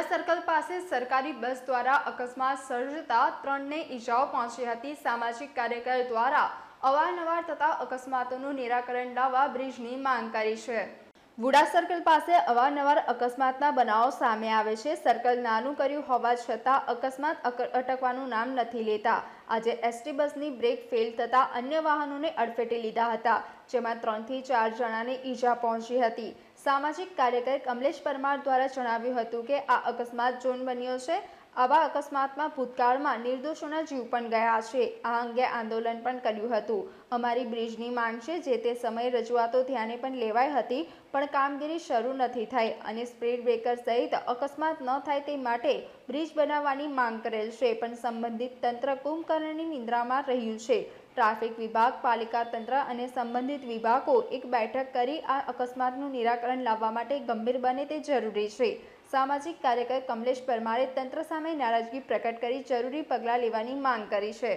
VUDA circle પાસે સરકારી બસ દ્વારા અકસ્માત સર્જતા ત્રણને ઈજાઓ પહોંચી હતી. સામાજિક કાર્યકર દ્વારા અવારનવાર થતા અકસ્માતોનું નિરાકરણ લાવવા બ્રિજની માંગ કરી છે. વુડા સર્કલ પાસે અવારનવાર અકસ્માતના બનાવો સામે આવે છે. સર્કલ નાનું કર્યું હોવા છતાં અકસ્માત અક- અટકવાનું નામ નથી લેતા. આજે એસટી બસની બ્રેક ફેલ થતાં અન્ય વાહનોને અડફેટે લીધા હતા, જેમાં ત્રણથી ચાર જણાને ઈજા પહોંચી હતી. સામાજિક કાર્યકર કમલેશ પરમાર દ્વારા જણાવ્યું હતું કે આ અકસ્માત જોન બન્યો છે. આવા અકસ્માતમાં ભૂતકાળમાં નિર્દોષોના જીવ પણ ગયા છે. આ અંગે આંદોલન પણ કર્યું હતું. અમારી બ્રિજની માંગ છે જે તે સમયે રજૂઆતો ધ્યાને પણ લેવાઈ હતી, પણ કામગીરી શરૂ નથી થઈ અને સ્પીડ બ્રેકર સહિત અકસ્માત ન થાય તે માટે બ્રિજ બનાવવાની માંગ કરેલ છે, પણ સંબંધિત તંત્ર કુંભકર્ણની નિંદ્રામાં રહ્યું છે. ટ્રાફિક વિભાગ, પાલિકા તંત્ર અને સંબંધિત વિભાગો એક બેઠક કરી આ અકસ્માતનું નિરાકરણ લાવવા માટે ગંભીર બને તે જરૂરી છે. સામાજિક કાર્યકર કમલેશ પરમારે તંત્ર સામે નારાજગી પ્રકટ કરી જરૂરી પગલાં લેવાની માંગ કરી છે.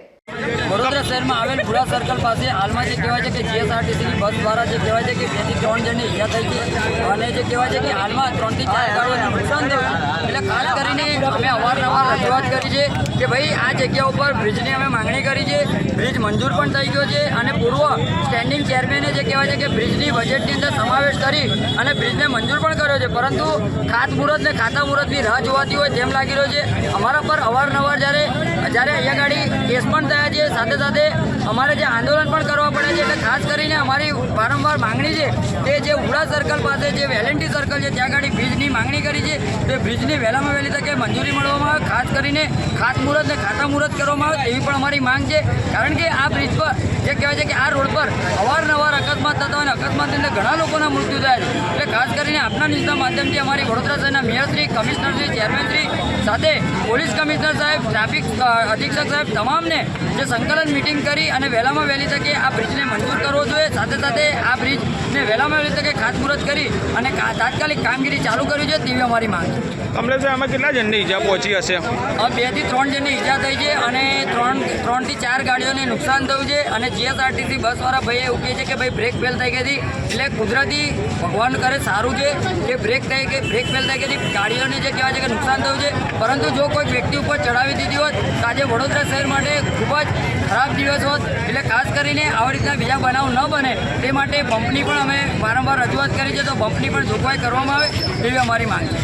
વડોદરા શહેરમાં આવેલ ભુરા સર્કલ પાસે હાલમાં જે કહેવાય છે કે જીએસઆરટીસીની બસ દ્વારા જે કહેવાય છે કે બેથી ત્રણ જણની ઈજા થઈ છે અને જે કહેવાય છે કે હાલમાં ત્રણથી ચાર ગાડીઓને નુકસાન થયું. એટલે ખાસ કરીને અમે અવારનવાર રજૂઆત કરી છે કે ભાઈ આ જગ્યા ઉપર બ્રિજની અમે માંગણી કરી છે બ્રિજ મંજૂર પણ થઈ ગયો છે અને પૂર્વ સ્ટેન્ડિંગ ચેરમેને જે કહેવાય છે કે બ્રિજની બજેટની અંદર સમાવેશ કરી અને બ્રિજને મંજૂર પણ કર્યો છે. પરંતુ ખાતમુહૂર્ત ને ખાતા મુહૂર્તની રાહ જોવાતી હોય તેમ લાગી રહ્યો છે. અમારા પર અવારનવાર જ્યારે જ્યારે અહીંયા ગાડી કેસ પણ થયા છે, સાથે સાથે અમારે જે આંદોલન પણ કરવા પડે છે, એટલે ખાસ કરીને અમારી વારંવાર માંગણી છે તે જે ઉડા સર્કલ પાસે જે વેલેન્ટી સર્કલ છે, ત્યાં ગાડી બ્રિજની માંગણી કરી છે. તે બ્રિજની વહેલામાં વહેલી તકે મંજૂરી મળવામાં આવે ખાસ કરીને ખાતમુહૂર્ત ને ખાતા મુહૂર્ત કરવામાં આવે એવી પણ અમારી માંગ છે. કારણ કે આ બ્રિજ પર જે કહેવાય છે કે આ રોડ પર અવારનવાર અકસ્માત થતા હોય અને અકસ્માતની અંદર ઘણા લોકોના મૃત્યુ થયા છે. એટલે ખાસ કરીને આપના ન્યૂઝના માધ્યમથી અમારી વડોદરા શહેરના મેયરશ્રી કમિશનરશ્રી ચેરમેનશ્રી સાથે પોલીસ કમિશનર સાહેબ, ટ્રાફિક અધિક્ષક સાહેબ, તમામને જે સંકલન મિટિંગ કરી અને વહેલામાં વહેલી તકે આ બ્રિજને મંજૂર સાથે સાથે આ બ્રિજને વહેલામાં વહેલી તકે ખાતમુહૂર્ત કરી અને તાત્કાલિક કામગીરી ચાલુ કરવી જોઈએ તેવી અમારી માંગ છે. કમલેશભાઈ આમાં કેટલા જણની ઈજા પહોંચી હશે? બેથી ત્રણ જણને ઈજા થઈ છે અને ત્રણ ત્રણથી ચાર ગાડીઓને નુકસાન થયું છે અને જીએસઆરટીસી બસવાળા ભાઈએ એવું કહે છે કે ભાઈ બ્રેક ફેલ થઈ ગઈ હતી. એટલે કુદરતી ભગવાન કરે સારું છે કે બ્રેક થઈ ગઈ બ્રેક ફેલ થઈ ગઈ હતી. ગાડીઓને જે કહેવાય છે કે નુકસાન થયું છે. પરંતુ જો કોઈ વ્યક્તિ ઉપર ચડાવી દીધી હોત તો આજે વડોદરા શહેર માટે ખૂબ જ ખરાબ દિવસ હોત. એટલે ખાસ કરીને આવી રીતના બીજા બનાવ ન બને તે માટે પંપની પણ અમે વારંવાર રજૂઆત કરી છે, તો પંપની પણ જોગવાઈ કરવામાં આવે તેવી અમારી માંગ છે.